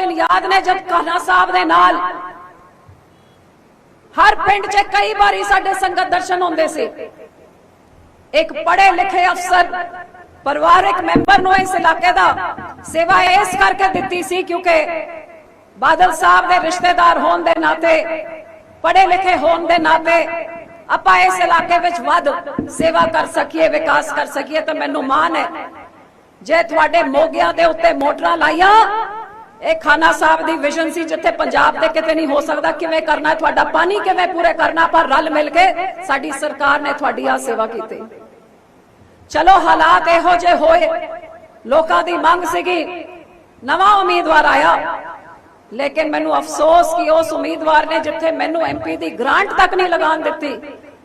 ਦਿਨ ਯਾਦ ਨੇ ਜਦ ਕਾਨਾ ਸਾਹਿਬ ਦੇ ਨਾਲ। ਹਰ ਪਿੰਡ 'ਚ ਕਈ ਵਾਰੀ ਸਾਡੇ ਸੰਗਤ ਦਰਸ਼ਨ ਹੁੰਦੇ ਸੀ। ਇੱਕ ਪੜ੍ਹੇ ਲਿਖੇ ਅਫਸਰ, ਪਰਿਵਾਰਕ ਮੈਂਬਰ ਨੂੰ ਇਸ ਇਲਾਕੇ ਦਾ ਸੇਵਾ ਇਸ ਕਰਕੇ ਦਿੱਤੀ ਸੀ ਕਿਉਂਕਿ ਬਾਦਲ ਸਾਹਿਬ ਦੇ ਰਿਸ਼ਤੇਦਾਰ ਹੋਣ ਦੇ ਨਾਤੇ, ਪੜ੍ਹੇ ਲਿਖੇ ਹੋਣ ਦੇ ਨਾਤੇ ਆਪਾਂ ਇਸ ਇਲਾਕੇ ਵਿੱਚ ਵੱਧ ਸੇਵਾ ਕਰ ਸਕੀਏ, ਵਿਕਾਸ ਕਰ ਸਕੀਏ ਤਾਂ ਮੈਨੂੰ ਮਾਣ ਹੈ। ਜੇ ਤੁਹਾਡੇ ਮੋਗਿਆਂ ਦੇ ਉੱਤੇ ਮੋਟਰਾਂ ਲਾਈਆਂ ਇਹ ਖਾਨਾ ਸਾਹਿਬ ਦੀ ਵਿਜ਼ਨ ਸੀ ਜਿੱਥੇ ਪੰਜਾਬ ਦੇ ਕਿਤੇ ਨਹੀਂ ਹੋ ਸਕਦਾ। ਕਿਵੇਂ ਕਰਨਾ ਤੁਹਾਡਾ ਪਾਣੀ ਕਿਵੇਂ ਪੂਰੇ ਕਰਨਾ? ਪਰ ਰਲ ਮਿਲ ਕੇ ਸਾਡੀ ਸਰਕਾਰ ਨੇ ਤੁਹਾਡੀ ਆ ਸੇਵਾ ਕੀਤੀ। ਚਲੋ ਹਾਲਾਤ ਇਹੋ ਜਿਹੇ ਹੋਏ। ਲੋਕਾਂ ਦੀ ਮੰਗ ਸੀਗੀ। ਨਵਾਂ ਉਮੀਦਵਾਰ ਆਇਆ। ਲੇਕਿਨ ਮੈਨੂੰ ਅਫਸੋਸ ਕਿ ਉਸ ਉਮੀਦਵਾਰ ਨੇ ਜਿੱਥੇ ਮੈਨੂੰ ਐਮਪੀ ਦੀ ਗ੍ਰਾਂਟ ਤੱਕ ਨਹੀਂ ਲਗਾਉਣ ਦਿੱਤੀ,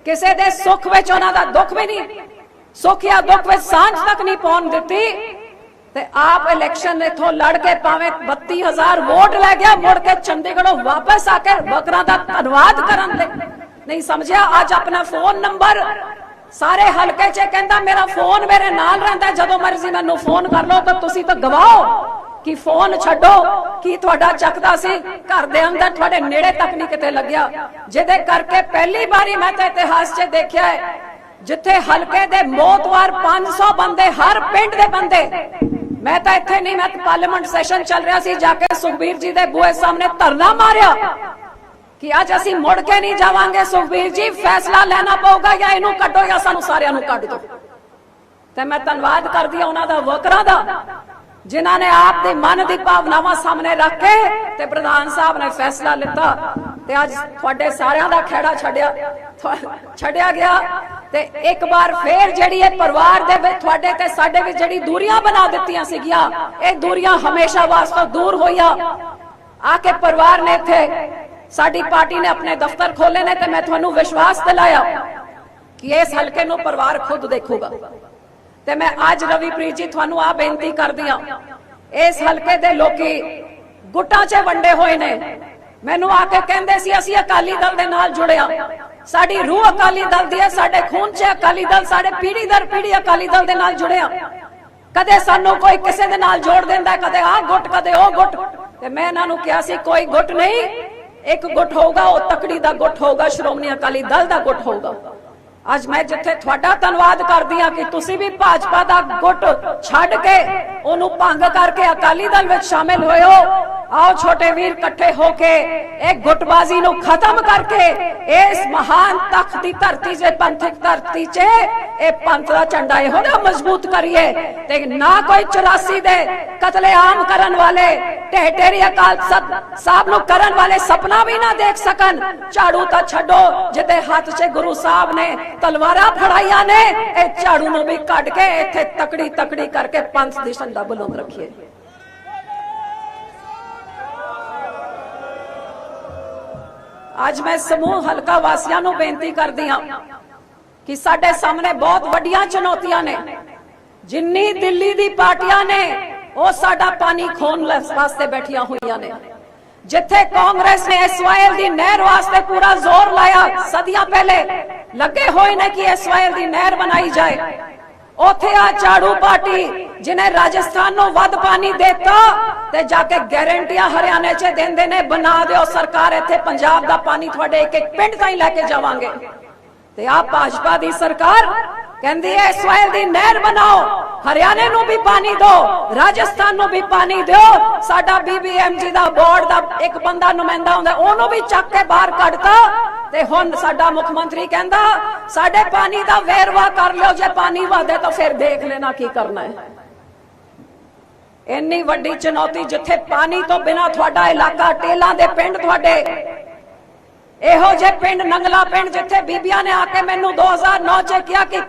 ਕਿਸੇ ਦੇ ਸੁੱਖ ਵਿੱਚ ਉਹਨਾਂ ਦਾ ਦੁੱਖ ਵੀ ਨਹੀਂ, ਸੁੱਖ ਜਾਂ ਦੁੱਖ ਵਿੱਚ ਸਾਂਝ ਤੱਕ ਨਹੀਂ ਪਾਉਣ ਦਿੱਤੀ ਤੇ ਆਪ ਇਲੈਕਸ਼ਨ ਇਥੋਂ ਲੜ ਕੇ ਭਾਵੇਂ 32000 ਵੋਟ ਲੈ ਗਿਆ, ਮੁੜ ਕੇ ਚੰਡੀਗੜ੍ਹੋਂ ਵਾਪਸ ਆ ਕੇ ਬਕਰਾਂ ਦਾ ਧੰਨਵਾਦ ਕਰਨ ਲਈ ਨਹੀਂ ਸਮਝਿਆ? ਅੱਜ ਆਪਣਾ ਫੋਨ ਨੰਬਰ ਸਾਰੇ ਹਲਕੇ 'ਚ ਕਹਿੰਦਾ, ਮੇਰਾ ਫੋਨ ਮੇਰੇ ਨਾਲ ਰਹਿੰਦਾ, ਜਦੋਂ ਮਰਜ਼ੀ ਮੈਨੂੰ ਫੋਨ ਕਰ ਲਓ, ਤਾਂ ਤੁਸੀਂ ਤਾਂ ਗਵਾਓ। ਕਿ ਫੋਨ ਛੱਡੋ? ਕੀ ਤੁਹਾਡਾ ਚੱਕਦਾ ਸੀ? ਘਰ ਦੇ ਅੰਦਰ ਤੁਹਾਡੇ ਨੇੜੇ ਤੱਕ ਨਹੀਂ ਕਿਤੇ ਲੱਗਿਆ। ਜਿਹਦੇ ਕਰਕੇ ਪਹਿਲੀ ਵਾਰੀ ਮੈਂ ਤਾਂ ਇਤਿਹਾਸ 'ਚ ਦੇਖਿਆ ਹੈ, ਜਿੱਥੇ ਹਲਕੇ ਦੇ ਮੋਤਵਾਰ 500 ਬੰਦੇ, ਹਰ ਪਿੰਡ ਦੇ ਬੰਦੇ ਮੈਂ ਤਾਂ ਇੱਥੇ ਨਹੀਂ, ਮੈਂ ਪਾਰਲੀਮੈਂਟ ਸੈਸ਼ਨ ਚੱਲ ਰਿਹਾ ਸੀ, ਜਾ ਕੇ ਸੁਖਬੀਰ ਜੀ ਦੇ ਬੂਹੇ ਸਾਹਮਣੇ ਧਰਨਾ ਮਾਰਿਆ। ਕਿ ਅੱਜ ਅਸੀਂ ਮੁੜ ਕੇ ਨਹੀਂ ਜਾਵਾਂਗੇ, ਸੁਖਬੀਰ ਜੀ, ਫੈਸਲਾ ਲੈਣਾ ਪਊਗਾ ਜਾਂ ਇਹਨੂੰ ਕੱਢੋ ਜਾਂ ਸਾਨੂੰ ਸਾਰਿਆਂ ਨੂੰ ਕੱਢ ਦਿਓ। ਤੇ ਮੈਂ ਧੰਨਵਾਦ ਕਰਦੀ ਹਾਂ ਉਹਨਾਂ ਦਾ ਵਰਕਰਾਂ ਦਾ। ਜਿਨ੍ਹਾਂ ਨੇ ਆਪ ਦੇ ਮਨ ਦੀ ਭਾਵਨਾਵਾਂ ਸਾਹਮਣੇ ਰੱਖ ਕੇ ਤੇ ਪ੍ਰਧਾਨ ਸਾਹਿਬ ਨੇ ਫੈਸਲਾ ਲਿੱਤਾ ਤੇ ਅੱਜ ਤੁਹਾਡੇ ਸਾਰਿਆਂ ਦਾ ਖੇੜਾ ਛੱਡਿਆ ਛੱਡਿਆ ਗਿਆ ਤੇ ਇੱਕ ਵਾਰ ਫੇਰ ਜਿਹੜੀ ਇਹ ਪਰਿਵਾਰ ਦੇ ਵਿੱਚ ਤੁਹਾਡੇ ਤੇ ਸਾਡੇ ਵਿੱਚ ਜਿਹੜੀ ਦੂਰੀਆਂ ਬਣਾ ਦਿੱਤੀਆਂ ਸੀਗੀਆਂ, ਇਹ ਦੂਰੀਆਂ ਹਮੇਸ਼ਾ ਵਾਸਤੇ ਦੂਰ ਹੋਈਆਂ। ਆ ਕੇ ਪਰਿਵਾਰ ਨੇ ਇੱਥੇ ਸਾਡੀ ਪਾਰਟੀ ਨੇ ਆਪਣੇ ਦਫ਼ਤਰ ਖੋਲੇ ਨੇ ਤੇ ਮੈਂ ਤੁਹਾਨੂੰ ਵਿਸ਼ਵਾਸ ਦਿਲਾਇਆ ਕਿ ਇਸ ਹਲਕੇ ਨੂੰ ਪਰਿਵਾਰ ਖੁਦ ਦੇਖੂਗਾ। ਤੇ ਮੈਂ ਅੱਜ ਰਵੀਪ੍ਰੀਤ ਜੀ ਤੁਹਾਨੂੰ ਆ ਬੇਨਤੀ ਕਰਦੀ ਆ ਇਸ ਹਲਕੇ ਦੇ ਲੋਕੀ ਗੁੱਟਾਂ 'ਚ ਵੰਡੇ ਹੋਏ ਨੇ। ਮੈਨੂੰ ਆ ਕੇ ਕਹਿੰਦੇ ਸੀ, ਅਸੀਂ ਅਕਾਲੀ ਦਲ ਦੇ ਨਾਲ ਜੁੜਿਆ ਸਾਡੀ ਰੂਹ ਅਕਾਲੀ ਦਲ ਦੀ ਹੈ, ਸਾਡੇ ਖੂਨ 'ਚ ਅਕਾਲੀ ਦਲ, ਸਾਡੇ ਪੀੜ੍ਹੀ ਦਰ ਪੀੜੀ ਅਕਾਲੀ ਦਲ ਦੇ ਨਾਲ ਜੁੜਿਆ ਕਦੇ ਸਾਨੂੰ ਕੋਈ ਕਿਸੇ ਦੇ ਨਾਲ ਜੋੜ ਦਿੰਦਾ ਕਦੇ ਆਹ ਗੁੱਟ, ਕਦੇ ਉਹ ਗੁੱਟ। ਤੇ ਮੈਂ ਇਹਨਾਂ ਨੂੰ ਕਿਹਾ ਸੀ, ਕੋਈ ਗੁੱਟ ਨਹੀਂ, ਇੱਕ ਗੁੱਟ ਹੋਊਗਾ, ਉਹ ਤਕੜੀ ਦਾ ਗੁੱਟ ਹੋਊਗਾ, ਸ਼੍ਰੋਮਣੀ ਅਕਾਲੀ ਦਲ ਦਾ ਗੁੱਟ ਹੋਊਗਾ। ਅੱਜ ਮੈਂ ਜਿੱਥੇ ਤੁਹਾਡਾ ਧੰਨਵਾਦ ਕਰਦੀ ਹਾਂ ਕਿ ਤੁਸੀਂ ਵੀ ਭਾਜਪਾ ਦਾ ਗੁੱਟ ਛੱਡ ਕੇ ਉਹਨੂੰ ਭੰਗ ਕਰਕੇ ਅਕਾਲੀ ਦਲ ਵਿੱਚ ਸ਼ਾਮਿਲ ਹੋਏ ਹੋ। ਆਓ ਛੋਟੇ ਵੀਰ ਇਕੱਠੇ ਹੋ ਕੇ ਇਹ ਗੁੱਟਬਾਜ਼ੀ ਨੂੰ ਖਤਮ ਕਰਕੇ ਇਸ ਮਹਾਨ ਤਖਤ ਦੀ ਧਰਤੀ 'ਤੇ ਪੰਥਕ ਧਰਤੀ 'ਚ ਇਹ ਪੰਥ ਦਾ ਝੰਡਾ ਇਹੋ ਜਿਹਾ ਮਜ਼ਬੂਤ ਕਰੀਏ ਤੇ ਨਾ ਕੋਈ 84 ਦੇ ਕਤਲੇਆਮ ਕਰਨ ਵਾਲੇ ਢੇਟੇਰੀ ਅਕਾਲ ਸਾਹਿਬ ਨੂੰ ਕਰਨ ਵਾਲੇ ਸੁਪਨਾ ਵੀ ਨਾ ਦੇਖ ਸਕਣ। ਝਾੜੂ ਤਾਂ ਛੱਡੋ, ਜਿਹਦੇ ਹੱਥ 'ਚ ਗੁਰੂ ਸਾਹਿਬ ਨੇ ਤਲਵਾਰਾਂ ਫੜਾਈਆਂ ਨੇ, ਇਹ ਝਾੜੂ ਨੂੰ ਵੀ ਕੱਢ ਕੇ ਇੱਥੇ ਤਕੜੀ ਤਕੜੀ ਕਰਕੇ ਪੰਥ ਦੀ ਝੰਡਾ ਬੁਲੰਦ ਰੱਖੀਏ। ਅੱਜ ਮੈਂ ਸਮੂਹ ਹਲਕਾ ਵਾਸੀਆਂ ਨੂੰ ਬੇਨਤੀ ਕਰਦੀ ਹਾਂ ਕਿ ਸਾਡੇ ਸਾਹਮਣੇ ਬਹੁਤ ਵੱਡੀਆਂ ਚੁਣੌਤੀਆਂ ਨੇ। ਜਿੰਨੀ ਦਿੱਲੀ ਦੀ ਪਾਰਟੀਆਂ ਨੇ, ਉਹ ਸਾਡਾ ਪਾਣੀ ਖੋਣ ਵਾਸਤੇ ਬੈਠੀਆਂ ਹੋਈਆਂ ਨੇ। ਜਿੱਥੇ ਕਾਂਗਰਸ ਨੇ ਐਸਵਾਈਐਲ ਦੀ ਨਹਿਰ ਵਾਸਤੇ ਪੂਰਾ ਜ਼ੋਰ ਲਾਇਆ, ਸਦੀਆਂ ਪਹਿਲੇ, ਲੱਗੇ ਹੋਏ ਨੇ ਕਿ ਐਸਵਾਈਐਲ ਦੀ ਨਹਿਰ ਬਣਾਈ ਜਾਏ। ਉਥੇ ਆ ਝਾੜੂ ਪਾਰਟੀ ਜਿਨੇ ਰਾਜਸਥਾਨ ਨੂੰ ਵੱਧ ਪਾਣੀ ਦਿੱਤਾ ਤੇ ਜਾ ਕੇ ਗਾਰੰਟੀਆਂ ਹਰਿਆਣੇ 'ਚ ਦਿੰਦੇ ਨੇ, ਬਣਾ ਦਿਓ ਸਰਕਾਰ ਇੱਥੇ ਪੰਜਾਬ ਦਾ ਪਾਣੀ, ਤੁਹਾਡੇ ਇੱਕ ਇੱਕ ਪਿੰਡ ਤਾਈਂ ਲੈ ਕੇ ਜਾਵਾਂਗੇ। ਤੇ ਆ ਭਾਜਪਾ ਦੀ ਸਰਕਾਰ ਕਹਿੰਦੀ ਹੈ ਇਸਵਾਇਲ ਦੀ ਨਹਿਰ ਬਣਾਓ, ਹਰਿਆਣੇ ਨੂੰ ਵੀ ਪਾਣੀ ਦਿਓ, ਰਾਜਸਥਾਨ ਨੂੰ ਵੀ ਪਾਣੀ ਦਿਓ। ਸਾਡਾ ਬੀਬੀਐਮਜੀ ਦਾ ਬੋਰਡ ਦਾ ਇੱਕ ਬੰਦਾ ਨੁਮਾਇੰਦਾ ਹੁੰਦਾ, ਉਹਨੂੰ ਵੀ ਚੱਕ ਕੇ ਬਾਹਰ ਕੱਢਤਾ। ਤੇ ਹੁਣ ਸਾਡਾ ਮੁੱਖ ਮੰਤਰੀ ਕਹਿੰਦਾ, ਸਾਡੇ ਪਾਣੀ ਦਾ ਵੇਰਵਾ ਕਰ ਲਿਓ, ਜੇ ਪਾਣੀ ਵਾਧੇ ਤਾਂ ਫਿਰ ਦੇਖ ਲੈਣਾ ਕੀ ਕਰਨਾ ਹੈ। ਇੰਨੀ ਵੱਡੀ ਚੁਣੌਤੀ ਜਿੱਥੇ ਪਾਣੀ ਤੋਂ ਬਿਨਾ ਤੁਹਾਡਾ ਇਲਾਕਾ, ਟੇਲਾਂ ਦੇ ਪਿੰਡ ਤੁਹਾਡੇ ਇਹੋ ਜੇ ਪਿੰਡ ਨੰਗਲਾ ਪਿੰਡ ਜਿੱਥੇ ਬੀਬੀਆਂ ਨੇ ਆ ਕੇ ਮੈਨੂੰ 2009 ਚ ਕਿਹਾ ਕਿ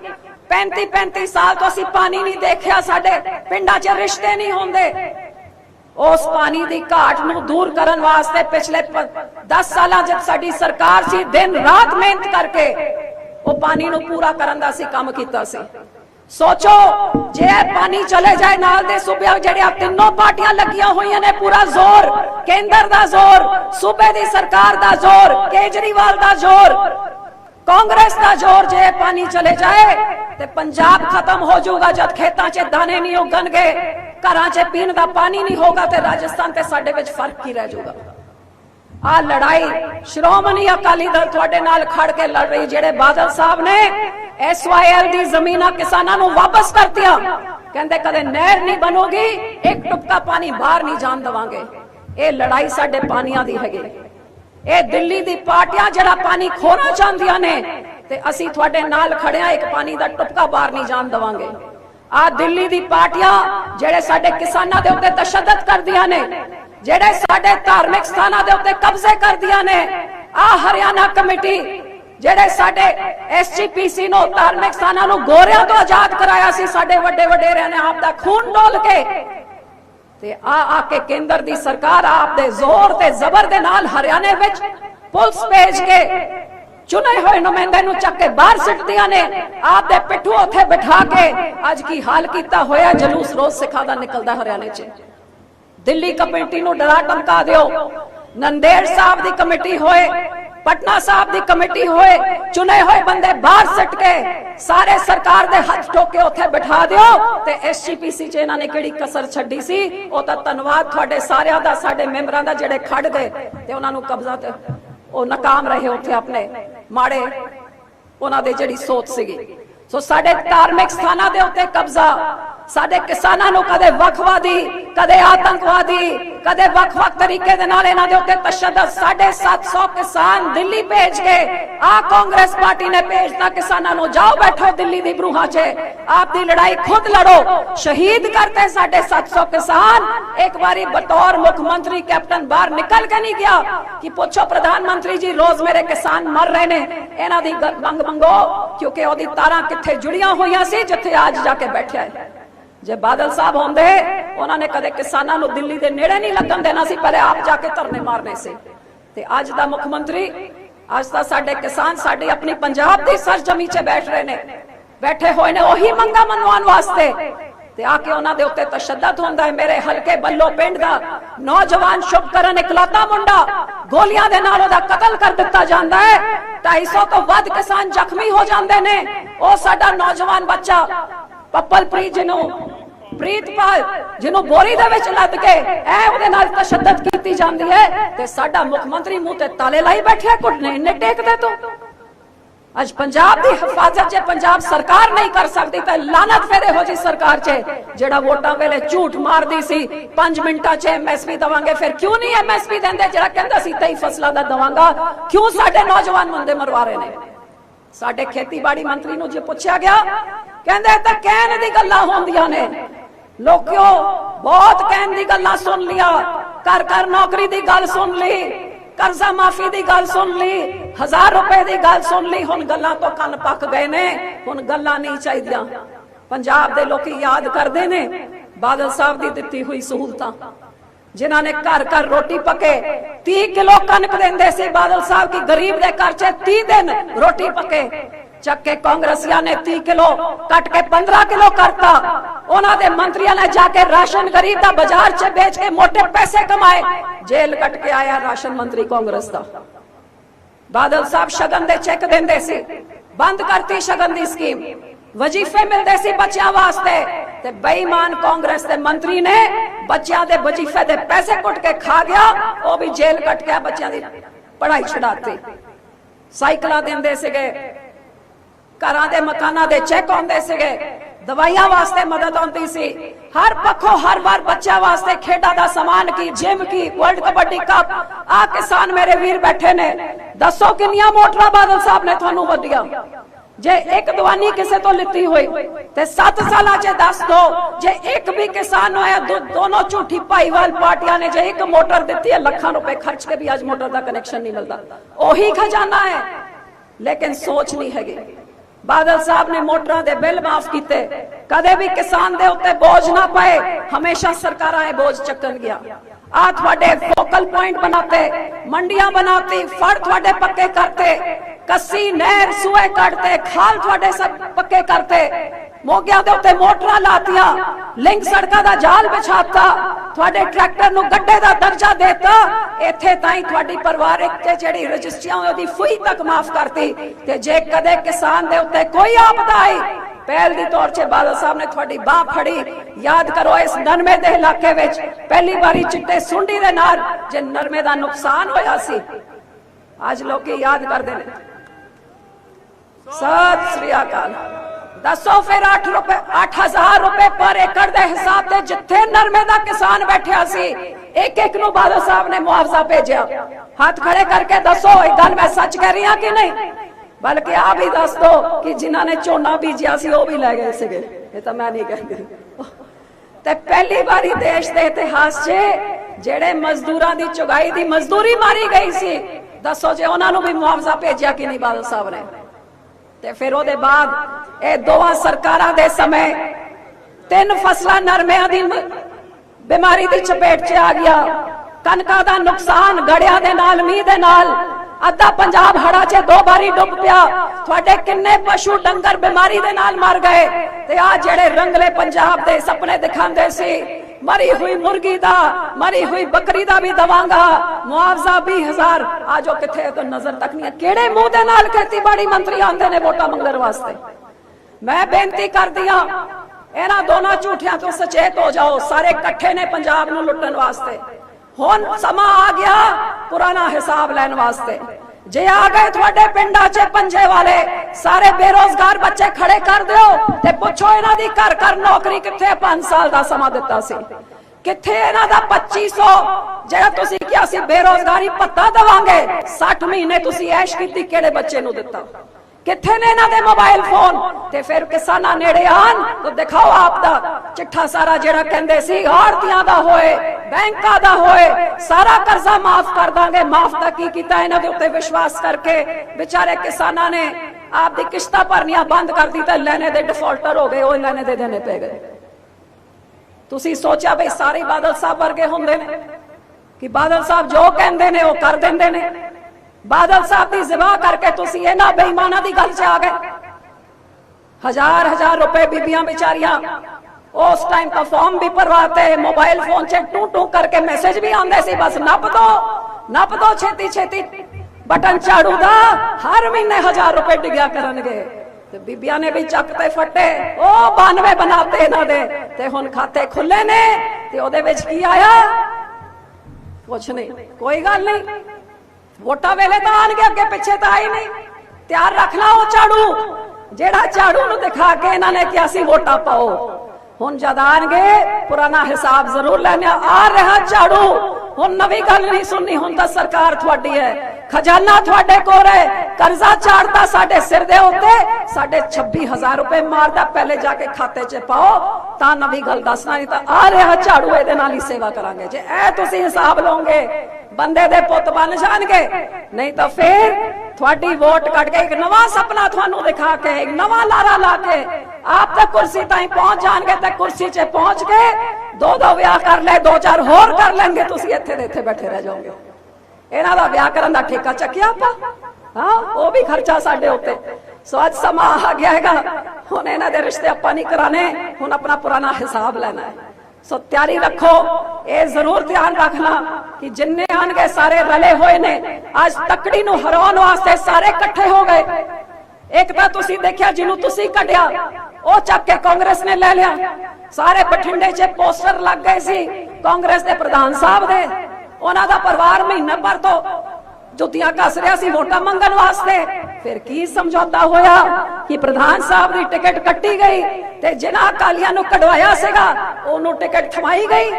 35 35 ਸਾਲ ਤੋਂ ਅਸੀਂ ਪਾਣੀ ਨਹੀਂ ਦੇਖਿਆ, ਸਾਡੇ ਪਿੰਡਾਂ 'ਚ ਰਿਸ਼ਤੇ ਨਹੀਂ ਹੁੰਦੇ। ਉਸ ਪਾਣੀ ਦੀ ਘਾਟ ਨੂੰ ਦੂਰ ਕਰਨ ਵਾਸਤੇ ਪਿਛਲੇ 10 ਸਾਲਾਂ ਜਦ ਸਾਡੀ ਸਰਕਾਰ ਸੀ, ਦਿਨ ਰਾਤ ਮਿਹਨਤ ਕਰਕੇ ਉਹ ਪਾਣੀ ਨੂੰ ਪੂਰਾ ਕਰਨ ਦਾ ਅਸੀਂ ਕੰਮ ਕੀਤਾ ਸੀ। ਸੋਚੋ, ਜੇ ਪਾਣੀ ਚਲੇ ਜਾਏ ਨਾਲ ਦੇ ਸੂਬਿਆਂ ਜਿਹੜੇ ਆ ਤਿੰਨੋਂ ਪਾਰਟੀਆਂ ਲੱਗੀਆਂ ਹੋਈਆਂ ਨੇ, ਪੂਰਾ ਜ਼ੋਰ, ਕੇਂਦਰ ਦਾ ਜ਼ੋਰ, ਸੂਬੇ ਦੀ ਸਰਕਾਰ ਦਾ ਜ਼ੋਰ, ਕੇਜਰੀਵਾਲ ਦਾ ਜ਼ੋਰ, ਕਾਂਗਰਸ ਦਾ ਜ਼ੋਰ, ਜੇ ਪਾਣੀ ਚਲੇ ਜਾਏ ਤੇ ਪੰਜਾਬ ਖਤਮ ਹੋ ਜਾਊਗਾ, ਜਦ ਖੇਤਾਂ 'ਚ ਦਾਣੇ ਨਹੀਂ ਉਗਣਗੇ, ਘਰਾਂ 'ਚ ਪੀਣ ਦਾ ਪਾਣੀ ਨਹੀਂ ਹੋਗਾ ਤੇ ਰਾਜਸਥਾਨ ਤੇ ਸਾਡੇ ਵਿੱਚ ਫ਼ਰਕ ਕੀ ਰਹਿ ਜਾਊਗਾ। ਆ ਲੜਾਈ ਸ਼੍ਰੋਮਣੀ ਅਕਾਲੀ ਦਲ ਤੁਹਾਡੇ ਨਾਲ ਖੜ ਕੇ ਲੜ ਰਹੀ, ਜਿਹੜੇ ਬਾਦਲ ਸਾਹਿਬ ਨੇ ਐਸਵਾਈਐਲ ਦੀ ਜ਼ਮੀਨਾਂ ਕਿਸਾਨਾਂ ਨੂੰ ਵਾਪਸ ਕਰਤੀਆਂ। ਕਹਿੰਦੇ ਕਦੇ ਨਹਿਰ ਨਹੀਂ ਬਣੂਗੀ, ਇੱਕ ਟੁਪਕਾ ਪਾਣੀ ਬਾਹਰ ਨਹੀਂ ਜਾਣ ਦਵਾਂਗੇ। ਇਹ ਲੜਾਈ ਸਾਡੇ ਪਾਣੀਆਂ ਦੀ ਹੈਗੀ। ਇਹ ਦਿੱਲੀ ਦੀ ਪਾਰਟੀਆਂ ਜਿਹੜਾ ਪਾਣੀ ਖੋਣਾ ਚਾਹੁੰਦੀਆਂ ਨੇ, ਤੇ ਅਸੀਂ ਤੁਹਾਡੇ ਨਾਲ ਖੜਿਆ ਇੱਕ ਪਾਣੀ ਦਾ ਟੁਪਕਾ ਬਾਹਰ ਨਹੀਂ ਜਾਣ ਦਵਾਂਗੇ। ਆ ਦਿੱਲੀ ਦੀ ਪਾਰਟੀਆਂ ਜਿਹੜੇ ਸਾਡੇ ਕਿਸਾਨਾਂ ਦੇ ਉੱਤੇ ਤਸ਼ੱਦਦ ਕਰਦੀਆਂ ਨੇ ਜਿਹੜੇ ਸਾਡੇ ਧਾਰਮਿਕ ਸਥਾਨਾਂ ਦੇ ਉੱਤੇ ਕਬਜ਼ੇ ਕਰਦੀਆਂ ਨੇ ਆ ਹਰਿਆਣਾ ਕਮੇਟੀ ਜਿਹੜੇ ਸਾਡੇ ਐਸਜੀਪੀਸੀ ਨੂੰ ਧਾਰਮਿਕ ਸਥਾਨਾਂ ਨੂੰ ਗੋਰਿਆਂ ਤੋਂ ਆਜ਼ਾਦ ਕਰਾਇਆ ਸੀ, ਸਾਡੇ ਵੱਡੇ ਵਡੇਰਿਆਂ ਨੇ ਆਪ ਦਾ ਖੂਨ ਡੋਲ ਕੇ ਤੇ ਆ ਆ ਕੇ ਕੇਂਦਰ ਦੀ ਸਰਕਾਰ ਆਪ ਦੇ ਜ਼ੋਰ ਤੇ ਜ਼ਬਰ ਦੇ ਨਾਲ ਹਰਿਆਣੇ ਵਿੱਚ ਪੁਲਿਸ ਭੇਜ ਕੇ ਚੁਣੇ ਹੋਏ ਨੁਮਾਇੰਦੇ ਨੂੰ ਚੱਕ ਕੇ ਬਾਹਰ ਸਿੱਟਦੀਆਂ ਨੇ, ਆਪ ਦੇ ਪਿੱਠੂ ਉੱਥੇ ਬਿਠਾ ਕੇ ਅੱਜ ਕੀ ਹਾਲ ਕੀਤਾ ਹੋਇਆ, ਜਲੂਸ ਰੋਜ਼ ਸਿੱਖਾਂ ਦਾ ਨਿਕਲਦਾ ਹਰਿਆਣੇ 'ਚ। ਦਿੱਲੀ ਕਮੇਟੀ ਨੂੰ ਡਰਾ ਧਮਕਾ ਦਿਓ। ਨੰਦੇੜ ਸਾਹਿਬ ਦੀ ਕਮੇਟੀ ਹੋਏ, ਪਟਨਾ ਸਾਹਿਬ ਦੀ ਕਮੇਟੀ ਹੋਏ, ਚੁਣੇ ਹੋਏ ਬੰਦੇ ਬਾਹਰ ਸਿੱਟ ਕੇ ਸਾਰੇ ਸਰਕਾਰ ਦੇ ਹੱਥ ਠੋਕੇ ਉੱਥੇ ਬਿਠਾ ਦਿਓ ਤੇ ਐਸਜੀਪੀਸੀ ਚ ਇਹਨਾਂ ਨੇ ਕਿਹੜੀ ਕਸਰ ਛੱਡੀ ਸੀ? ਉਹ ਤਾਂ ਧੰਨਵਾਦ ਤੁਹਾਡੇ ਸਾਰਿਆਂ ਦਾ, ਸਾਡੇ ਮੈਂਬਰਾਂ ਦਾ ਜਿਹੜੇ ਖੜ ਗਏ ਤੇ ਉਹਨਾਂ ਨੂੰ ਕਬਜ਼ਾ ਤੇ ਉਹ ਨਾਕਾਮ ਰਹੇ ਉੱਥੇ ਆਪਣੇ ਮਾੜੇ ਉਹਨਾਂ ਦੇ ਜਿਹੜੀ ਸੋਚ ਸੀਗੀ। ਸੋ ਸਾਡੇ ਧਾਰਮਿਕ ਸਥਾਨਾਂ ਦੇ ਉੱਤੇ ਕਬਜ਼ਾ ਸਾਡੇ ਕਿਸਾਨਾਂ ਨੂੰ ਕਦੇ ਵੱਖਵਾਦੀ, ਕਦੇ ਆਤੰਕਵਾਦੀ, ਕਦੇ ਵੱਖ-ਵੱਖ ਤਰੀਕੇ ਦੇ ਨਾਲ ਇਹਨਾਂ ਦੇ ਉੱਤੇ ਤਸ਼ੱਦਦ 750 ਕਿਸਾਨ ਦਿੱਲੀ ਭੇਜ ਕੇ ਆ ਕਾਂਗਰਸ ਪਾਰਟੀ ਨੇ ਭੇਜਤਾ ਕਿਸਾਨਾਂ ਨੂੰ, ਜਾਓ ਬੈਠੋ ਦਿੱਲੀ ਦੀ ਬਰੂਹਾਂ 'ਚ, ਆਪ ਦੀ ਲੜਾਈ ਖੁਦ ਲੜੋ। ਸ਼ਹੀਦ ਕਰਤੇ ਸਾਡੇ 700 ਕਿਸਾਨ। ਇੱਕ ਵਾਰੀ ਬਤੌਰ ਮੁੱਖ ਮੰਤਰੀ ਕੈਪਟਨ ਬਾਹਰ ਨਿਕਲ ਕੇ ਨਹੀਂ ਗਿਆ ਕਿ ਪੁੱਛੋ ਪ੍ਰਧਾਨ ਮੰਤਰੀ ਜੀ, ਰੋਜ਼ ਮੇਰੇ ਕਿਸਾਨ ਮਰ ਰਹੇ ਨੇ, ਇਹਨਾਂ ਦੀ ਮੰਗ ਮੰਗੋ, ਕਿਉਂਕਿ ਉਹਦੀ ਤਾਰਾਂ ਕਿੱਥੇ ਜੁੜੀਆਂ ਹੋਈਆਂ ਸੀ, ਜਿੱਥੇ ਅੱਜ ਜਾ ਕੇ ਬੈਠਿਆ ਹੈ? ਜੇ ਬਾਦਲ ਸਾਹਿਬ ਹੁੰਦੇ, ਉਹਨਾਂ ਨੇ ਕਦੇ ਕਿਸਾਨਾਂ ਨੂੰ ਦਿੱਲੀ ਦੇ ਨੇੜੇ ਨਹੀਂ ਲੱਗਣ ਦੇਣਾ ਸੀ ਪਹਿਲੇ ਆਪ ਜਾ ਕੇ ਧਰਨੇ ਮਾਰਨੇ ਸੀ। ਤੇ ਅੱਜ ਦਾ ਮੁੱਖ ਮੰਤਰੀ, ਅੱਜ ਤਾਂ ਸਾਡੇ ਕਿਸਾਨ ਸਾਡੀ ਆਪਣੀ ਪੰਜਾਬ ਦੀ ਸਰਜਮੀ 'ਚ ਬੈਠ ਰਹੇ ਨੇ। ਬੈਠੇ ਹੋਏ ਨੇ ਉਹੀ ਮੰਗਾ ਮਨਵਾਉਣ ਵਾਸਤੇ। ਤੇ ਆ ਕੇ ਉਹਨਾਂ ਦੇ ਉੱਤੇ ਤਸ਼ੱਦਦ ਹੁੰਦਾ ਹੈ, ਮੇਰੇ ਹਲਕੇ ਬੱਲੋ ਪਿੰਡ ਦਾ ਨੌਜਵਾਨ ਸ਼ੁਭਕਰਨ ਇਕਲੌਤਾ ਮੁੰਡਾ, ਗੋਲੀਆਂ ਦੇ ਨਾਲ ਉਹਦਾ ਕਤਲ ਕਰ ਦਿੱਤਾ ਜਾਂਦਾ ਹੈ। 250 ਤੋਂ ਵੱਧ ਕਿਸਾਨ ਜ਼ਖਮੀ ਹੋ ਜਾਂਦੇ ਨੇ। ਉਹ ਸਾਡਾ ਨੌਜਵਾਨ ਬੱਚਾ, ਪੱਪਲਪ੍ਰੀਤ ਜਿਹਨੂੰ ਪ੍ਰੀਤਪਾਲ ਜਿਹਨੂੰ ਬੋਰੀ ਦੇ ਵਿੱਚ ਲੱਦ ਕੇ ਐ ਉਹਦੇ ਨਾਲ ਤਸ਼ੱਦਦ ਕੀਤੀ ਜਾਂਦੀ ਹੈ ਤੇ ਸਾਡਾ ਮੁੱਖ ਮੰਤਰੀ ਮੂੰਹ ਤੇ ਤਾਲੇ ਲਾਈ ਬੈਠਿਆ ਘੁੱਟਨੇ ਇੰਨੇ ਟੇਕਦੇ ਤੂੰ। ਅੱਜ ਪੰਜਾਬ ਦੀ ਹਿਫਾਜ਼ਤ ਜੇ ਪੰਜਾਬ ਸਰਕਾਰ ਨਹੀਂ ਕਰ ਸਕਦੀ ਤਾਂ ਲਾਨਤ ਫੇਰੇ ਹੋ ਜੀ ਸਰਕਾਰ 'ਚ ਜਿਹੜਾ ਵੋਟਾਂ ਵੇਲੇ ਝੂਠ ਮਾਰਦੀ ਸੀ। 5 ਮਿੰਟਾਂ 'ਚ ਐਮਐਸਪੀ ਦਵਾਂਗੇ, ਫਿਰ ਕਿਉਂ ਨਹੀਂ ਐਮਐਸਪੀ ਦਿੰਦੇ? ਜਿਹੜਾ ਕਹਿੰਦਾ ਸੀ 23 ਫਸਲਾਂ ਦਾ ਦਵਾਂਗਾ। ਕਿਉਂ ਸਾਡੇ ਨੌਜਵਾਨ ਬੰਦੇ ਮਰਵਾ ਰਹੇ ਨੇ? ਸਾਡੇ ਖੇਤੀਬਾੜੀ ਮੰਤਰੀ ਨੂੰ ਜੇ ਪੁੱਛਿਆ ਗਿਆ, ਕਹਿੰਦੇ ਤਾਂ ਕਹਿਣ ਦੀ ਗੱਲਾਂ ਹੁੰਦੀਆਂ ਨੇ। ਲੋਕਿਓ, ਬਹੁਤ ਕਹਿਣ ਦੀ ਗੱਲਾਂ ਸੁਣ ਲਿਆ ਕਰ ਕਰ ਨੌਕਰੀ ਦੀ ਗੱਲ ਸੁਣ ਲਈ, ਕਰਜ਼ਾ ਮਾਫੀ ਦੀ ਗੱਲ ਸੁਣ ਲਈ 1000 ਰੁਪਏ ਦੀ ਗੱਲ ਸੁਣ ਲਈ, ਹੁਣ ਗੱਲਾਂ ਤੋਂ ਕੰਨ ਪੱਕ ਗਏ ਨੇ, ਹੁਣ ਗੱਲਾਂ ਨਹੀਂ ਚਾਹੀਦੀਆਂ। ਪੰਜਾਬ ਦੇ ਲੋਕੀ ਯਾਦ ਕਰਦੇ ਨੇ, ਬਾਦਲ ਸਾਹਿਬ ਦੀ ਦਿੱਤੀ ਹੋਈ ਸਹੂਲਤਾਂ। ਜਿਨ੍ਹਾਂ ਨੇ ਘਰ ਘਰ ਰੋਟੀ ਪਕੇ 30 ਕਿਲੋ ਕਣਕ ਦਿੰਦੇ ਸੀ, ਬਾਦਲ ਸਾਹਿਬ ਕੀ ਗਰੀਬ ਦੇ ਘਰ 'ਚ 30 ਦਿਨ ਰੋਟੀ ਪਕੇ। ਚੱਕ ਕੇ ਕਾਂਗਰਸੀਆਂ ਨੇ 30 ਕਿਲੋ, ਕੱਟ ਕੇ 15 ਕਿਲੋ ਕਰਤਾ। ਉਹਨਾਂ ਦੇ ਮੰਤਰੀਆਂ ਨੇ ਜਾ ਕੇ ਰਾਸ਼ਨ ਗਰੀਬ ਦਾ ਬਾਜ਼ਾਰ 'ਚ ਵੇਚ ਕੇ ਮੋٹے ਪੈਸੇ ਕਮਾਏ। ਜੇਲ੍ਹ ਕੱਟ ਕੇ ਆਇਆ ਰਾਸ਼ਨ ਮੰਤਰੀ ਕਾਂਗਰਸ ਦਾ। ਬਾਦਲ ਸਾਹਿਬ ਸ਼ਗਨ ਦੇ ਚੈੱਕ ਦਿੰਦੇ ਸੀ। ਬੰਦ ਕਰਤੀ ਸ਼ਗਨ ਦੀ ਸਕੀਮ। ਵਜ਼ੀਫੇ ਮਿਲਦੇ ਸੀ ਬੱਚਿਆਂ ਵਾਸਤੇ। ਤੇ ਬੇਈਮਾਨ ਕਾਂਗਰਸ ਦੇ ਮੰਤਰੀ ਨੇ ਬੱਚਿਆਂ ਦੇ ਵਜ਼ੀਫੇ ਦੇ ਪੈਸੇ ਕੁੱਟ ਕੇ ਖਾ ਗਿਆ। ਉਹ ਵੀ ਜੇਲ੍ਹ ਕੱਟ ਗਿਆ ਬੱਚਿਆਂ ਦੀ ਪੜ੍ਹਾਈ ਛਡਾਤੀ। ਸਾਈਕਲਾਂ ਦਿੰਦੇ ਸੀਗੇ। ਘਰਾਂ ਦੇ ਮਕਾਨਾਂ ਦੇ ਚੈੱਕ ਆਉਂਦੇ ਸੀਗੇ। ਦਵਾਈਆਂ ਵਾਸਤੇ ਮਦਦ ਆਉਂਦੀ ਸੀ। ਹਰ ਪੱਖੋਂ ਹਰ ਵਾਰ ਬੱਚਿਆਂ ਵਾਸਤੇ ਖੇਡਾਂ ਦਾ ਸਮਾਨ ਕੀ, ਜਿਮ ਕੀ ਵਰਲਡ ਕਬੱਡੀ ਕੱਪ ਆ ਕਿਸਾਨ ਮੇਰੇ ਵੀਰ ਬੈਠੇ ਨੇ। ਦੱਸੋ ਕਿੰਨੀਆਂ ਮੋਟਰਾਂ ਬਾਦਲ ਸਾਹਿਬ ਨੇ ਤੁਹਾਨੂੰ ਵਧੀਆ? ਜੇ ਇੱਕ ਦਵਾਨੀ ਕਿਸੇ ਤੋਂ ਲਿੱਤੀ ਹੋਈ, ਤੇ 7 ਸਾਲਾਂ 'ਚ ਦੱਸ ਦੋ, ਜੇ ਇੱਕ ਵੀ ਕਿਸਾਨ ਹੋਇਆ, ਦੋ- ਦੋਨੋਂ ਝੂਠੀ ਭਾਈਵਾਲ ਪਾਰਟੀਆਂ ਨੇ ਜੇ ਇੱਕ ਮੋਟਰ ਦਿੱਤੀ ਹੈ, ਲੱਖਾਂ ਰੁਪਏ ਖਰਚ ਕੇ ਵੀ ਅੱਜ ਮੋਟਰ ਦਾ ਕਨੈਕਸ਼ਨ ਨਹੀਂ ਮਿਲਦਾ। ਉਹੀ ਖਜ਼ਾਨਾ ਹੈ। ਲੇਕਿਨ ਸੋਚ ਨਹੀਂ ਹੈਗੀ। ਬਾਦਲ ਸਾਹਿਬ ਨੇ ਮੋਟਰਾਂ ਦੇ ਬਿੱਲ ਮਾਫ ਕੀਤੇ। ਕਦੇ ਵੀ ਕਿਸਾਨ ਦੇ ਉੱਤੇ ਬੋਝ ਨਾ ਪਏ, ਹਮੇਸ਼ਾ ਸਰਕਾਰਾਂ ਇਹ ਬੋਝ ਚੱਕਣ ਗਿਆ। ਆ ਤੁਹਾਡੇ ਫੋਕਲ ਪੁਆਇੰਟ ਬਣਾਤੇ, ਮੰਡੀਆਂ ਬਣਾਤੀ, ਫੜ ਤੁਹਾਡੇ ਪੱਕੇ ਕਰਤੇ। ਕੱਸੀ, ਨਹਿਰ ਸੂਏ ਕੱਢਤੇ ਖਾਲ ਤੁਹਾਡੇ ਸਭ ਪੱਕੇ ਕਰਤੇ। ਮੋਗਿਆਂ ਦੇ ਉੱਤੇ ਮੋਟਰਾਂ ਲਾਤੀਆਂ ਲਿੰਕ ਸੜਕਾਂ ਦਾ ਜਾਲ ਵਿਛਾਤਾ, ਤੁਹਾਡੇ ਟਰੈਕਟਰ ਨੂੰ ਗੱਡੇ ਦਾ ਦਰਜਾ ਦਿੱਤਾ। ਇੱਥੇ ਤਾਈਂ ਤੁਹਾਡੀ ਪਰਿਵਾਰਿਕ ਤੇ ਜਿਹੜੀ ਰਜਿਸਟਰੀਆਂ ਉਹਦੀ ਫੂਈ ਤੱਕ ਮਾਫ ਕਰਤੀ। ਤੇ ਜੇ ਕਦੇ ਕਿਸਾਨ ਦੇ ਉੱਤੇ ਕੋਈ ਆਪਦਾ ਆਈ ਪਹਿਲ ਦੀ ਤੌਰ 'ਤੇ ਬਾਦਲ ਸਾਹਿਬ ਨੇ ਤੁਹਾਡੀ ਬਾਹ ਫੜੀ। ਯਾਦ ਕਰੋ, ਇਸ ਨਰਮੇ ਦੇ ਇਲਾਕੇ ਵਿੱਚ ਪਹਿਲੀ ਵਾਰੀ ਚਿੱਟੇ ਸੁੰਡੀ ਦੇ ਨਾਲ, ਜੇ ਨਰਮੇ ਦਾ ਨੁਕਸਾਨ ਹੋਇਆ ਸੀ, ਅੱਜ ਲੋਕੀ ਯਾਦ ਕਰਦੇ ਨੇ। ਸਤਿ ਸ੍ਰੀ ਅਕਾਲ। ਦੱਸੋ ਫਿਰ 8 ਰੁਪਏ 8000 ਰੁਪਏ ਪਰ ਏਕੜ ਦੇ ਹਿਸਾਬ ਤੇ ਜਿੱਥੇ ਨਰਮੇ ਦਾ ਕਿਸਾਨ ਬੈਠਿਆ ਸੀ, ਇੱਕ ਇੱਕ ਨੂੰ ਬਾਦਲ ਸਾਹਿਬ ਨੇ ਮੁਆਵਜ਼ਾ ਭੇਜਿਆ। ਹੱਥ ਖੜੇ ਕਰਕੇ ਦੱਸੋ ਇਹ ਗੱਲ ਮੈਂ ਸੱਚ ਕਹਿ ਰਹੀ ਹਾਂ ਕਿ ਨਹੀਂ? ਬਲਕਿ ਆ ਵੀ ਦੱਸ ਦੋ ਕਿ ਜਿਨ੍ਹਾਂ ਨੇ ਝੋਨਾ ਬੀਜਿਆ ਸੀ, ਉਹ ਵੀ ਲੈ ਗਏ ਸੀਗੇ। ਇਹ ਤਾਂ ਮੈਂ ਨਹੀਂ ਕਹਿੰਦੀ। ਤੇ ਪਹਿਲੀ ਵਾਰੀ ਦੇਸ਼ ਦੇ ਇਤਿਹਾਸ 'ਚ ਜਿਹੜੇ ਮਜ਼ਦੂਰਾਂ ਦੀ ਚੁਗਾਈ ਦੀ ਮਜ਼ਦੂਰੀ ਮਾਰੀ ਗਈ ਸੀ, ਦੱਸੋ ਜੇ ਉਹਨਾਂ ਨੂੰ ਵੀ ਮੁਆਵਜ਼ਾ ਭੇਜਿਆ ਕਿ ਨਹੀਂ ਬਾਦਲ ਸਾਹਿਬ ਨੇ? ਤੇ ਫਿਰ ਉਹਦੇ ਬਾਅਦ ਇਹ ਦੋਵਾਂ ਸਰਕਾਰਾਂ ਦੇ ਸਮੇਂ ਤਿੰਨ ਫਸਲਾਂ ਨਰਮਿਆਂ ਦੀ ਬਿਮਾਰੀ ਦੀ ਚਪੇਟ 'ਚ ਆ ਗਿਆ। ਕਣਕਾਂ ਦਾ ਨੁਕਸਾਨ ਗੜਿਆਂ ਦੇ ਨਾਲ, ਮੀਂਹ ਦੇ ਨਾਲ, ਅੱਧਾ ਪੰਜਾਬ ਹੜਾ 'ਚ ਦੋ ਵਾਰੀ ਡੁੱਬ ਪਿਆ। ਤੁਹਾਡੇ ਕਿੰਨੇ ਪਸ਼ੂ ਡੰਗਰ ਬਿਮਾਰੀ ਦੇ ਨਾਲ ਮਰ ਗਏ। ਤੇ ਆ ਜਿਹੜੇ ਰੰਗਲੇ ਪੰਜਾਬ ਦੇ ਸੁਪਨੇ ਦਿਖਾਉਂਦੇ ਸੀ ਮਰੀ ਹੋਈ ਮੁਰਗੀ ਦਾ, ਮਰੀ ਹੋਈ ਬੱਕਰੀ ਦਾ ਵੀ ਦਵਾਂਗਾ। ਮੁਆਵਜ਼ਾ 20000 ਆਜੋ ਕਿੱਥੇ ਤੋਂ ਨਜ਼ਰ ਤੱਕ ਨਹੀਂ ਹੈ। ਕਿਹੜੇ ਮੂੰਹ ਦੇ ਨਾਲ ਖੇਤੀਬਾੜੀ ਮੰਤਰੀ ਆਉਂਦੇ ਨੇ ਵੋਟਾਂ ਮੰਗਣ ਵਾਸਤੇ? ਮੈਂ ਬੇਨਤੀ ਕਰਦੀ ਹਾਂ ਇਹਨਾਂ ਦੋਨਾਂ ਝੂਠਿਆਂ ਤੋਂ ਸਚੇਤ ਹੋ ਜਾਓ। ਸਾਰੇ ਇਕੱਠੇ ਨੇ ਪੰਜਾਬ ਨੂੰ ਲੁੱਟਣ ਵਾਸਤੇ। ਹੁਣ ਸਮਾਂ ਆ ਗਿਆ ਪੁਰਾਣਾ ਹਿਸਾਬ ਲੈਣ ਵਾਸਤੇ। ਜੇ ਆ ਗਏ ਤੁਹਾਡੇ ਪਿੰਡਾਂ 'ਚ ਪੰਜੇ ਵਾਲੇ, ਸਾਰੇ ਬੇਰੋਜ਼ਗਾਰ ਬੱਚੇ ਖੜੇ ਕਰ ਦਿਓ ਤੇ ਪੁੱਛੋ ਇਹਨਾਂ ਦੀ ਘਰ ਘਰ ਨੌਕਰੀ ਕਿੱਥੇ 5 ਸਾਲ ਦਾ ਸਮਾਂ ਦਿੱਤਾ ਸੀ। ਕਿੱਥੇ ਇਹਨਾਂ ਦਾ 2500 ਜਿਹੜਾ ਤੁਸੀਂ ਕਿਹਾ ਸੀ ਬੇਰੋਜ਼ਗਾਰੀ ਭੱਤਾ ਦਵਾਂਗੇ 60 ਮਹੀਨੇ ਤੁਸੀਂ ਐਸ਼ ਕੀਤੀ, ਕਿਹੜੇ ਬੱਚੇ ਨੂੰ ਦਿੱਤਾ? ਕਿੱਥੇ ਨੇ ਇਹਨਾਂ ਦੇ ਮੋਬਾਈਲ ਫੋਨ? ਤੇ ਫਿਰ ਕਿਸਾਨਾਂ ਨੇੜੇ ਆਣ ਤਾਂ ਦਿਖਾਓ ਆਪ ਦਾ ਚਿੱਠਾ ਸਾਰਾ ਜਿਹੜਾ ਕਹਿੰਦੇ ਸੀ, ਆੜਤੀਆਂ ਦਾ ਹੋਏ, ਬੈਂਕਾਂ ਦਾ ਹੋਏ, ਸਾਰਾ ਕਰਜ਼ਾ ਮਾਫ ਕਰ ਦਾਂਗੇ। ਮਾਫ ਤਾਂ ਕੀ ਕੀਤਾ ਇਹਨਾਂ ਦੇ ਉੱਤੇ ਵਿਸ਼ਵਾਸ ਕਰਕੇ? ਵਿਚਾਰੇ ਕਿਸਾਨਾਂ ਨੇ ਆਪ ਦੀ ਕਿਸ਼ਤਾਂ ਭਰਨੀਆਂ ਬੰਦ ਕਰ ਦਿੱਤਾ ਲੈਣੇ ਦੇ ਡਿਫਾਲਟਰ ਹੋ ਗਏ, ਉਹ ਲੈਣੇ ਦੇ ਦੇਣੇ ਪੈ ਗਏ। ਤੁਸੀਂ ਸੋਚਿਆ ਬਈ ਸਾਰੇ ਬਾਦਲ ਸਾਹਿਬ ਵਰਗੇ ਹੁੰਦੇ ਨੇ? ਕਿ ਬਾਦਲ ਸਾਹਿਬ ਜੋ ਕਹਿੰਦੇ ਨੇ, ਉਹ ਕਰ ਦਿੰਦੇ ਨੇ? ਬਾਦਲ ਸਾਹਿਬ ਦੀ ਜਿਵਾ ਕਰਕੇ ਤੁਸੀਂ ਇਹਨਾਂ ਬੇਈਮਾਨਾਂ ਦੀ ਗੱਲ 'ਚ ਆ ਗਏ। ਹਜ਼ਾਰ ਹਜ਼ਾਰ ਰੁਪਏ ਬੀਬੀਆਂ ਵਿਚਾਰੀਆਂ ਉਸ ਟਾਈਮ ਤਾਂ ਫਾਰਮ ਵੀ ਭਰਵਾਤੇ ਮੋਬਾਈਲ ਫੋਨ 'ਚ ਟੂ ਟੂ ਕਰਕੇ ਮੈਸੇਜ ਵੀ ਆਉਂਦੇ ਸੀ, ਬਸ ਨੱਪ ਦੋ ਨੱਪ ਦੋ ਛੇਤੀ ਛੇਤੀ। ਬਟਨ ਝਾੜੂ ਦਾ ਹਰ ਮਹੀਨੇ ਹਜ਼ਾਰ ਰੁਪਏ ਡਿਗਿਆ ਕਰਨਗੇ। ਤੇ ਬੀਬੀਆਂ ਨੇ ਵੀ ਚੱਕ ਤੇ ਫੱਟੇ, ਉਹ 92 ਬਣਾਤੇ ਇਹਨਾਂ ਦੇ। ਤੇ ਹੁਣ ਖਾਤੇ ਖੁੱਲੇ ਨੇ, ਤੇ ਉਹਦੇ ਵਿੱਚ ਕੀ ਆਇਆ? ਕੁਛ ਨਹੀਂ, ਕੋਈ ਗੱਲ ਨਹੀਂ। ਵੋਟਾਂ ਵੇਲੇ ਤਾਂ ਆਣਗੇ ਅੱਗੇ ਪਿੱਛੇ ਤਾਂ ਆਈ ਨਹੀਂ। ਤਿਆਰ ਰੱਖਣਾ ਉਹ ਝਾੜੂ। ਜਿਹੜਾ ਝਾੜੂ ਨੂੰ ਦਿਖਾ ਕੇ ਇਹਨਾਂ ਨੇ ਕਿਹਾ ਸੀ, ਵੋਟਾਂ ਪਾਓ। ਹੁਣ ਜਦ ਆਣਗੇ ਪੁਰਾਣਾ ਹਿਸਾਬ ਜ਼ਰੂਰ ਲੈਣਾ ਆ ਰਿਹਾ ਝਾੜੂ। ਹੁਣ ਨਵੀਂ ਗੱਲ ਨਹੀਂ ਸੁਣਨੀ, ਹੁਣ ਤਾਂ ਸਰਕਾਰ ਤੁਹਾਡੀ ਹੈ। ਖਜ਼ਾਨਾ ਤੁਹਾਡੇ ਕੋਲ ਹੈ। ਕਰਜ਼ਾ ਚਾੜਦਾ ਸਾਡੇ ਸਿਰ ਦੇ ਉੱਤੇ। ਸਾਡੇ 26000 ਰੁਪਏ ਮਾਰਦਾ, ਪਹਿਲੇ ਜਾ ਕੇ ਖਾਤੇ 'ਚ ਪਾਓ। ਤਾਂ ਨਵੀਂ ਗੱਲ ਦੱਸਣਾ ਨਹੀਂ ਤਾਂ ਆ ਰਿਹਾ ਝਾੜੂ, ਇਹਦੇ ਨਾਲ ਹੀ ਸੇਵਾ ਕਰਾਂਗੇ। ਜੇ ਇਹ ਤੁਸੀਂ ਹਿਸਾਬ ਲਓਗੇ, ਬੰਦੇ ਦੇ ਪੁੱਤ ਬਣ ਜਾਣਗੇ। ਨਹੀਂ ਤਾਂ ਫੇਰ ਤੁਹਾਡੀ ਵੋਟ ਕੱਢ ਕੇ ਇੱਕ ਨਵਾਂ ਸੁਪਨਾ ਤੁਹਾਨੂੰ ਦਿਖਾ ਕੇ, ਇੱਕ ਨਵਾਂ ਲਾਰਾ ਲਾ ਕੇ ਆਪ ਤਾਂ ਕੁਰਸੀ ਤਾਈਂ ਪਹੁੰਚ ਜਾਣਗੇ ਤੇ ਕੁਰਸੀ 'ਚ ਪਹੁੰਚ ਕੇ ਦੋ ਦੋ ਵਿਆਹ ਕਰ ਲੈ ਦੋ ਚਾਰ ਹੋਰ ਕਰ ਲੈਣਗੇ। ਤੁਸੀਂ ਇੱਥੇ ਦੇ ਇੱਥੇ ਬੈਠੇ ਰਹਿ ਜਾਓਗੇ। ਇਹਨਾਂ ਦਾ ਵਿਆਹ ਕਰਨ ਦਾ ਠੇਕਾ ਚੱਕਿਆ ਆਪਾਂ। ਹਾਂ, ਉਹ ਵੀ ਖਰਚਾ ਸਾਡੇ ਉੱਤੇ। ਸੋ ਅੱਜ ਸਮਾਂ ਆ ਗਿਆ ਹੈਗਾ। ਹੁਣ ਇਹਨਾਂ ਦੇ ਰਿਸ਼ਤੇ ਆਪਾਂ ਨਹੀਂ ਕਰਾਣੇ ਹੁਣ ਆਪਣਾ ਪੁਰਾਣਾ ਹਿਸਾਬ ਲੈਣਾ ਹੈ। ਸੋ ਤਿਆਰੀ ਰੱਖੋ। ਇਹ ਜ਼ਰੂਰ ਧਿਆਨ ਰੱਖਣਾ ਕਿ ਜਿੰਨੇ ਆਣਗੇ ਸਾਰੇ ਰਲੇ ਹੋਏ ਨੇ। ਅੱਜ ਤਕੜੀ ਨੂੰ ਹਰਾਉਣ ਵਾਸਤੇ ਸਾਰੇ ਇਕੱਠੇ ਹੋ ਗਏ। ਇੱਕ ਤਾਂ ਤੁਸੀਂ ਦੇਖਿਆ ਜਿਹਨੂੰ ਤੁਸੀਂ ਕੱਢਿਆ, ਉਹ ਚੱਕ ਕੇ ਕਾਂਗਰਸ ਨੇ ਲੈ ਲਿਆ। ਸਾਰੇ ਬਠਿੰਡੇ 'ਚ ਪੋਸਟਰ ਲੱਗ ਗਏ ਸੀ ਕਾਂਗਰਸ ਦੇ ਪ੍ਰਧਾਨ ਸਾਹਿਬ ਦੇ। ਉਹਨਾਂ ਦਾ ਪਰਿਵਾਰ ਮਹੀਨਾ ਭਰ ਤੋਂ ਜੁੱਤੀਆਂ ਕੱਸ ਰਿਹਾ ਸੀ, ਵੋਟਾਂ ਮੰਗਣ ਵਾਸਤੇ। ਫਿਰ ਕੀ ਸਮਝੌਤਾ ਹੋਇਆ ਕਿ ਪ੍ਰਧਾਨ ਸਾਹਿਬ ਦੀ ਟਿਕਟ ਕੱਟੀ ਗਈ ਤੇ ਜਿਨ੍ਹਾਂ ਅਕਾਲੀਆਂ ਨੂੰ ਕਢਵਾਇਆ ਸੀਗਾ, ਉਹਨੂੰ ਟਿਕਟ ਥਮਾਈ ਗਈ।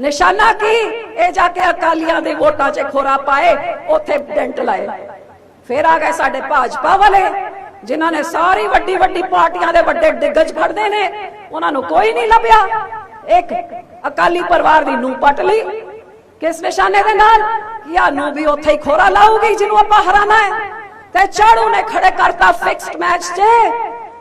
ਨਿਸ਼ਾਨਾ ਕੀ? ਇਹ ਜਾ ਕੇ ਅਕਾਲੀਆਂ ਦੇ ਵੋਟਾਂ 'ਚ ਖੋਰਾ ਪਾਏ, ਉੱਥੇ ਡੈਂਟ ਲਾਏ। ਫਿਰ ਆ ਗਏ ਸਾਡੇ ਭਾਜਪਾ ਵਾਲੇ, ਜਿਨ੍ਹਾਂ ਨੇ ਸਾਰੀ ਵੱਡੀ ਵੱਡੀ ਪਾਰਟੀਆਂ ਦੇ ਵੱਡੇ ਦਿੱਗਜ ਫੜਦੇ ਨੇ। ਉਹਨਾਂ ਨੂੰ ਕੋਈ ਨਹੀਂ ਲੱਭਿਆ। ਇੱਕ ਅਕਾਲੀ ਪਰਿਵਾਰ ਦੀ ਨੂੰ ਪਟ ਲਈ। ਕਿਸ ਨਿਸ਼ਾਨੇ ਦੇ ਨਾਲ? ਯਾ ਵੀ ਉੱਥੇ ਹੀ ਖੋਰਾ ਲਾਊਗੀ ਜਿਹਨੂੰ ਆਪਾਂ ਹਰਾਣਾ ਹੈ? ਤੇ ਚਾੜੂ ਨੇ ਖੜੇ ਕਰਤਾ ਫਿਕਸਡ ਮੈਚ 'ਚ,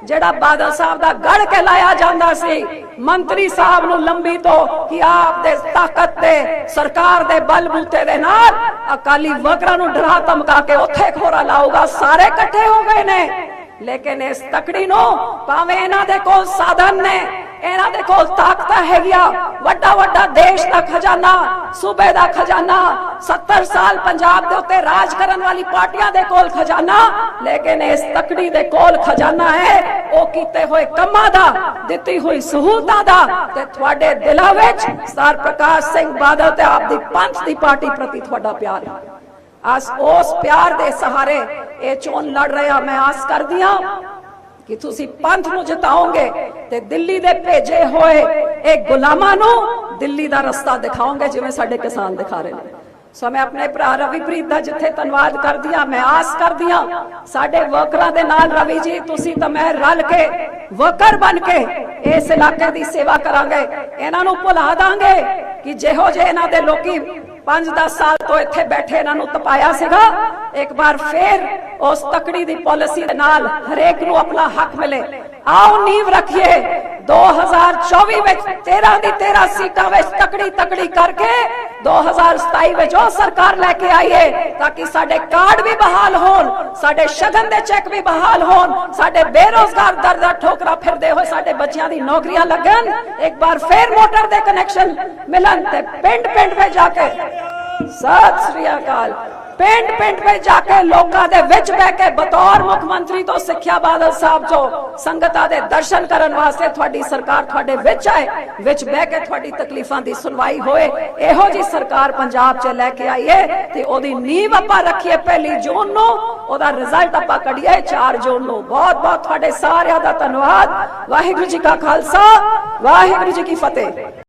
ਜਿਹੜਾ ਬਾਦਲ ਸਾਹਿਬ ਦਾ ਗੜ ਕੇ ਲਾਇਆ ਜਾਂਦਾ ਸੀ। ਮੰਤਰੀ ਸਾਹਿਬ ਨੂੰ ਲੰਬੀ ਤੋਂ ਕਿ ਆਪ ਦੇ ਤਾਕਤ ਤੇ ਸਰਕਾਰ ਦੇ ਬਲਬੂਤੇ ਦੇ ਨਾਲ ਅਕਾਲੀ ਵਰਕਰਾਂ ਨੂੰ ਡਰਾ ਧਮਕਾ ਕੇ ਉੱਥੇ ਖੋਰਾ ਲਾਊਗਾ। ਸਾਰੇ ਇਕੱਠੇ ਹੋ ਗਏ ਨੇ। ਲੇਕਿਨ ਇਸ ਤਕੜੀ ਨੂੰ ਭਾਵੇਂ ਇਹਨਾਂ ਦੇ ਕੋਲ ਸਾਧਨ ਨੇ ਇਹਨਾਂ ਦੇ ਕੋਲ ਤਾਕਤਾਂ ਹੈਗੀਆਂ। ਵੱਡਾ ਵੱਡਾ ਦੇਸ਼ ਦਾ ਖਜ਼ਾਨਾ, ਸੂਬੇ ਦਾ ਖਜ਼ਾਨਾ 70 ਸਾਲ ਪੰਜਾਬ ਦੇ ਉੱਤੇ ਰਾਜ ਕਰਨ ਵਾਲੀ ਪਾਰਟੀਆਂ ਦੇ ਕੋਲ ਖਜ਼ਾਨਾ, ਲੇਕਿਨ ਇਸ ਤਕੜੀ ਦੇ ਕੋਲ ਖਜ਼ਾਨਾ ਹੈ, ਉਹ ਕੀਤੇ ਹੋਏ ਕੰਮਾਂ ਦਾ, ਦਿੱਤੀ ਹੋਈ ਸਹੂਲਤਾਂ ਦਾ ਤੇ ਤੁਹਾਡੇ ਦਿਲਾਂ ਵਿੱਚ ਸਰ ਪ੍ਰਕਾਸ਼ ਸਿੰਘ ਬਾਦਲ ਤੇ ਆਪ ਦੀ ਪੰਥ ਦੀ ਪਾਰਟੀ ਪ੍ਰਤੀ ਤੁਹਾਡਾ ਪਿਆਰ ਹੈ। ਆਸ, ਉਸ ਪਿਆਰ ਦੇ ਸਹਾਰੇ ਇਹ ਚੋਣ ਲੜ ਰਹੇ ਆ, ਮੈਂ ਆਸ ਕਰਦੀ ਹਾਂ ਕਿ ਤੁਸੀਂ ਪੰਥ ਨੂੰ ਜਿਤਾਓਗੇ ਤੇ ਦਿੱਲੀ ਦੇ ਭੇਜੇ ਹੋਏ ਇਹ ਗੁਲਾਮਾਂ ਨੂੰ ਦਿੱਲੀ ਦਾ ਰਸਤਾ ਦਿਖਾਓਗੇ, ਜਿਵੇਂ ਸਾਡੇ ਕਿਸਾਨ ਦਿਖਾ ਰਹੇ ਨੇ। ਸੋ ਮੈਂ ਆਪਣੇ ਭਰਾ ਰਵੀਪ੍ਰੀਤ ਦਾ ਜਿੱਥੇ ਧੰਨਵਾਦ ਕਰਦੀ ਹਾਂ, ਮੈਂ ਆਸ ਕਰਦੀ ਹਾਂ, ਸਾਡੇ ਵਰਕਰਾਂ ਦੇ ਨਾਲ ਰਵੀ ਜੀ, ਤੁਸੀਂ ਤਾਂ ਮੈਂ ਰਲ ਕੇ ਵਰਕਰ ਬਣ ਕੇ ਇਸ ਇਲਾਕੇ ਦੀ ਸੇਵਾ ਕਰਾਂਗੇ। ਇਹਨਾਂ ਨੂੰ ਭੁਲਾ ਦਾਂਗੇ ਕਿ ਜਿਹੋ ਜਿਹੇ ਇਹਨਾਂ ਦੇ ਲੋਕੀ 5-10 ਸਾਲ ਤੋਂ ਇੱਥੇ ਬੈਠੇ ਇਹਨਾਂ ਨੂੰ ਤਪਾਇਆ ਸੀਗਾ। ਇੱਕ ਵਾਰ ਫੇਰ ਉਸ ਤਕੜੀ ਦੀ ਪਾਲਿਸੀ ਦੇ ਨਾਲ ਹਰੇਕ ਨੂੰ ਆਪਣਾ ਹੱਕ ਮਿਲੇ। ਆਓ ਨੀਂਵ ਰੱਖੀਏ। 2024 ਵਿੱਚ 13 ਦੀ 13 ਸੀਟਾਂ ਵਿੱਚ ਤਕੜੀ ਤਕੜੀ ਕਰਕੇ 2027 ਵਿੱਚ ਉਹ ਸਰਕਾਰ ਲੈ ਕੇ ਆਈਏ ਤਾਂ ਕਿ ਸਾਡੇ ਕਾਰਡ ਵੀ ਬਹਾਲ ਹੋਣ, ਸਾਡੇ ਸ਼ਗਨ ਦੇ ਚੈੱਕ ਵੀ ਬਹਾਲ ਹੋਣ, ਸਾਡੇ ਬੇਰੋਜ਼ਗਾਰ ਦਰ ਠੋਕਰਾ ਫਿਰਦੇ ਹੋਏ ਸਾਡੇ ਬੱਚਿਆਂ ਦੀ ਨੌਕਰੀਆਂ ਲੱਗਣ। ਇੱਕ ਵਾਰ ਫੇਰ ਮੋਟਰ ਦੇ ਕਨੈਕਸ਼ਨ ਮਿਲਣ ਤੇ ਪਿੰਡ ਪਿੰਡ ਵਿੱਚ ਜਾ ਕੇ ਸਤਿ ਸ੍ਰੀ ਅਕਾਲ। ਪਿੰਡ ਪਿੰਡ ਵਿੱਚ ਜਾ ਕੇ ਲੋਕਾਂ ਦੇ ਵਿੱਚ ਬਹਿ ਕੇ ਬਤੌਰ ਮੁੱਖ ਮੰਤਰੀ ਤੋਂ ਸਿੱਖਿਆ ਬਾਦਲ ਸਾਹਿਬ ਤੋਂ ਸੰਗਤਾਂ ਦੇ ਦਰਸ਼ਨ ਕਰਨ ਵਾਸਤੇ ਤੁਹਾਡੀ ਸਰਕਾਰ ਤੁਹਾਡੇ ਵਿੱਚ ਆਏ, ਵਿੱਚ ਬਹਿ ਕੇ ਤੁਹਾਡੀ ਤਕਲੀਫਾਂ ਦੀ ਸੁਣਵਾਈ ਹੋਏ, ਇਹੋ ਜੀ ਸਰਕਾਰ ਪੰਜਾਬ 'ਚ ਲੈ ਕੇ ਆਈਏ ਤੇ ਉਹਦੀ ਨੀਂਹ ਆਪਾਂ ਰੱਖੀਏ ਪਹਿਲੀ ਜੂਨ ਨੂੰ, ਉਹਦਾ ਰਿਜ਼ਲਟ ਆਪਾਂ ਕੱਢੀਏ 4 ਜੂਨ ਨੂੰ। ਬਹੁਤ ਬਹੁਤ ਤੁਹਾਡੇ ਸਾਰਿਆਂ ਦਾ ਧੰਨਵਾਦ। ਵਾਹਿਗੁਰੂ ਜੀ ਕਾ ਖਾਲਸਾ, ਵਾਹਿਗੁਰੂ ਜੀ ਕੀ ਫਤਿਹ।